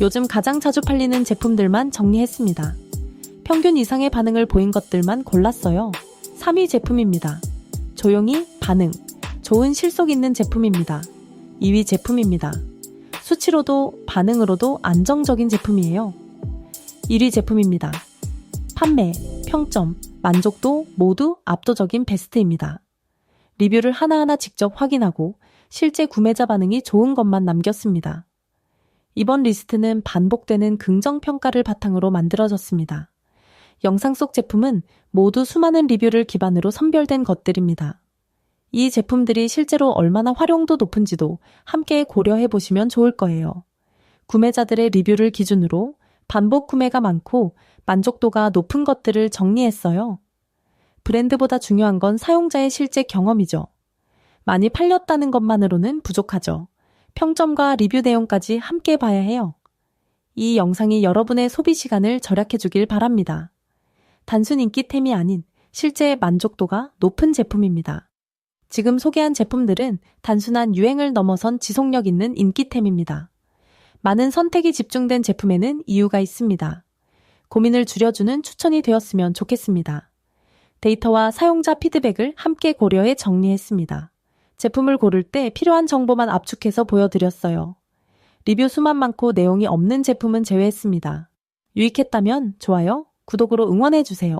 요즘 가장 자주 팔리는 제품들만 정리했습니다. 평균 이상의 반응을 보인 것들만 골랐어요. 3위 제품입니다. 조용히 반응. 좋은 실속 있는 제품입니다. 2위 제품입니다. 수치로도 반응으로도 안정적인 제품이에요. 1위 제품입니다. 판매, 평점, 만족도 모두 압도적인 베스트입니다. 리뷰를 하나하나 직접 확인하고 실제 구매자 반응이 좋은 것만 남겼습니다. 이번 리스트는 반복되는 긍정평가를 바탕으로 만들어졌습니다. 영상 속 제품은 모두 수많은 리뷰를 기반으로 선별된 것들입니다. 이 제품들이 실제로 얼마나 활용도 높은지도 함께 고려해 보시면 좋을 거예요. 구매자들의 리뷰를 기준으로 반복 구매가 많고 만족도가 높은 것들을 정리했어요. 브랜드보다 중요한 건 사용자의 실제 경험이죠. 많이 팔렸다는 것만으로는 부족하죠. 평점과 리뷰 내용까지 함께 봐야 해요. 이 영상이 여러분의 소비 시간을 절약해 주길 바랍니다. 단순 인기템이 아닌 실제 만족도가 높은 제품입니다. 지금 소개한 제품들은 단순한 유행을 넘어선 지속력 있는 인기템입니다. 많은 선택이 집중된 제품에는 이유가 있습니다. 고민을 줄여주는 추천이 되었으면 좋겠습니다. 데이터와 사용자 피드백을 함께 고려해 정리했습니다. 제품을 고를 때 필요한 정보만 압축해서 보여드렸어요. 리뷰 수만 많고 내용이 없는 제품은 제외했습니다. 유익했다면 좋아요, 구독으로 응원해주세요.